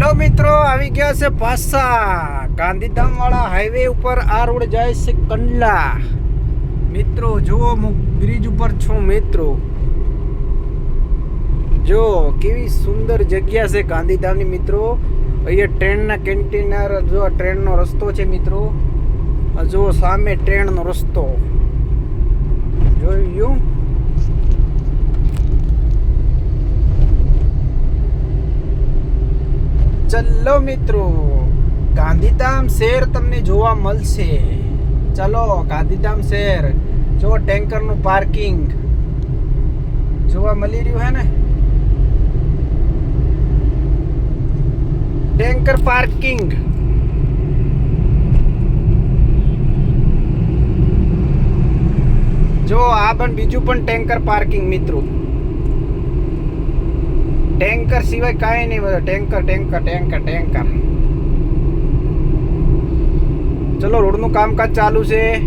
ચાલો મિત્રો, આવી ગયા છે પાસા ગાંધીધામ વાળા હાઈવે ઉપર આ રોડ જાય છે કંડલા. મિત્રો, જુઓ હું બ્રિજ ઉપર છું મિત્રો. જો, કેવી સુંદર જગ્યા છે ગાંધીધામની મિત્રો. અહીંયા ટ્રેનના કેન્ટીનર જો ટ્રેનનો રસ્તો છે મિત્રો. જો સામે ટ્રેનનો રસ્તો જોયું ચલો મિત્રો, ગાંધીધામ શહેર તમને જોવા મળશે. ચલો, ગાંધીધામ શહેર. જો ટેન્કરનું પાર્કિંગ જોવા મળી રહ્યું હે ને? Tanker parking. જો આ પણ બીજું પણ ટેન્કર પાર્કિંગ મિત્રો. ટેન્કર સિવાય કાંઈ નહીં બધું. Tanker tanker tanker tanker. ચલો, રોડનું કામકાજ ચાલુ છે.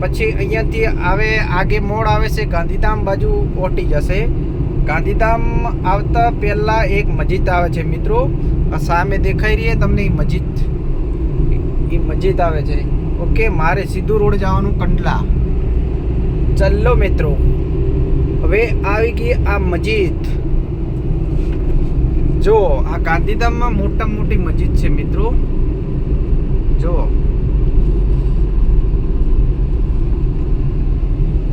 પછી અહીંયાથી આવે, આગે મોડ આવે છે. ગાંધીધામ બાજુ ઓટી જશે. ગાંધીધામ આવતા પહેલાં એક મસ્જિદ આવે છે, મિત્રો. સામે દેખાઈ રહી તમને એ મસ્જિદ. એ મસ્જિદ આવે છે. ઓકે, મારે સીધું રોડ જવાનું કંડલા. ચલો, મિત્રો. હવે આવી ગઈ આ મસ્જિદ. જો, આ ગાંધીધામમાં મોટા મોટી મસ્જિદ છે મિત્રો. જો.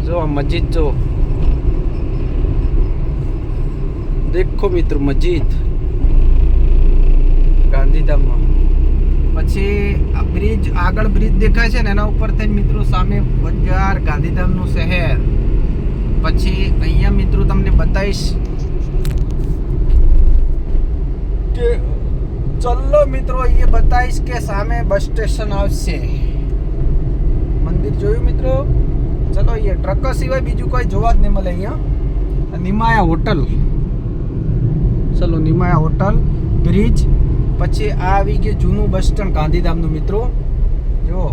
જો આ મસ્જિદ, જો. દેખો મિત્રો મસ્જિદ. ગાંધીધામમાં. પછી આ બ્રિજ, આગળ બ્રિજ દેખાય છે ને, એના ઉપર થઈને મિત્રો સામે બજાર, ગાંધીધામનું શહેર. પછી અહીંયા મિત્રો તમને બતાવીશ. કે ચલો મિત્રો, અહીંયા બતાવીશ કે સામે બસ સ્ટેશન આવશે. મંદિર જોયું મિત્રો? ચલો અહીંયા, ટ્રક સિવાય બીજું કોઈ જોવા જ નહીં મળે અહીંયા. નિમાયા હોટલ. ચલો, નિમાયા હોટલ, બ્રિજ, પછી આ આવી ગયું જૂનું બસ સ્ટેન્ડ ગાંધીધામનું મિત્રો. જો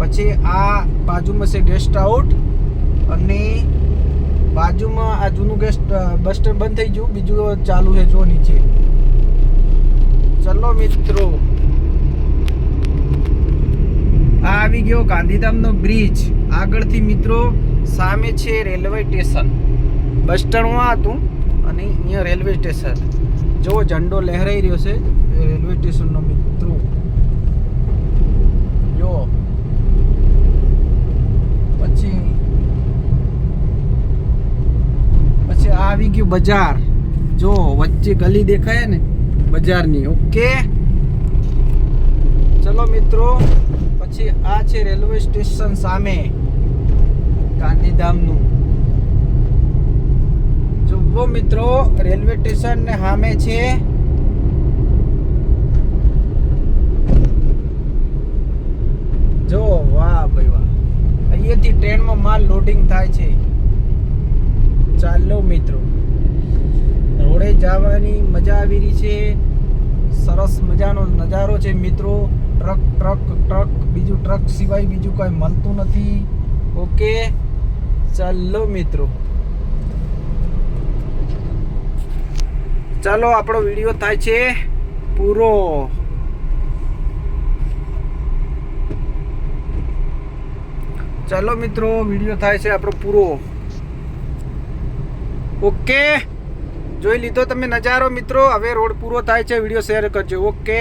પછી આ બાજુમાં છે ગેસ્ટ આઉટ અને બાજુમાં આ જૂનું ગેસ્ટ બસ સ્ટેન્ડ બંધ થઈ ગયું. બીજું ચાલુ છે જો નીચે. ચલો મિત્રો. આ આવી ગયો ગાંધીધામનો બ્રિજ આગળથી મિત્રો સામે છે રેલવે સ્ટેશન બસ સ્ટેન્ડમાં હતું અને અહીંયા રેલવે સ્ટેશન જો ઝંડો લહેરાઈ રહ્યો છે રેલવે સ્ટેશનનો મિત્રો. જો પછી પછી આવી ગયું બજાર. જો વચ્ચે ગલી દેખાય ને? બજારની, ઓકે? ચલો મિત્રો, પછી આ છે રેલવે સ્ટેશન સામે, ગાંધીધામનું. જુઓ મિત્રો, રેલવે સ્ટેશન ને સામે છે. જો વાહ ભાઈ વાહ. અહીંયાથી ટ્રેનમાં માલ લોડિંગ થાય છે. ચાલો મિત્રો. રોડે જવાની મજા આવી રહી છે. સરસ મજાનો નજારો છે મિત્રો. Truck truck truck. બીજું ટ્રક સિવાય બીજું કંઈ મળતું નથી. ઓકે, ચાલો મિત્રો. ચાલો, આપણો વીડિયો થાય છે પૂરો. ચાલો મિત્રો, વીડિયો થાય છે આપણો પૂરો. ઓકે. જોઈ લીધો તમે નજારો મિત્રો. હવે રોડ પૂરો થાય છે. વીડિયો શેર કરજો. ઓકે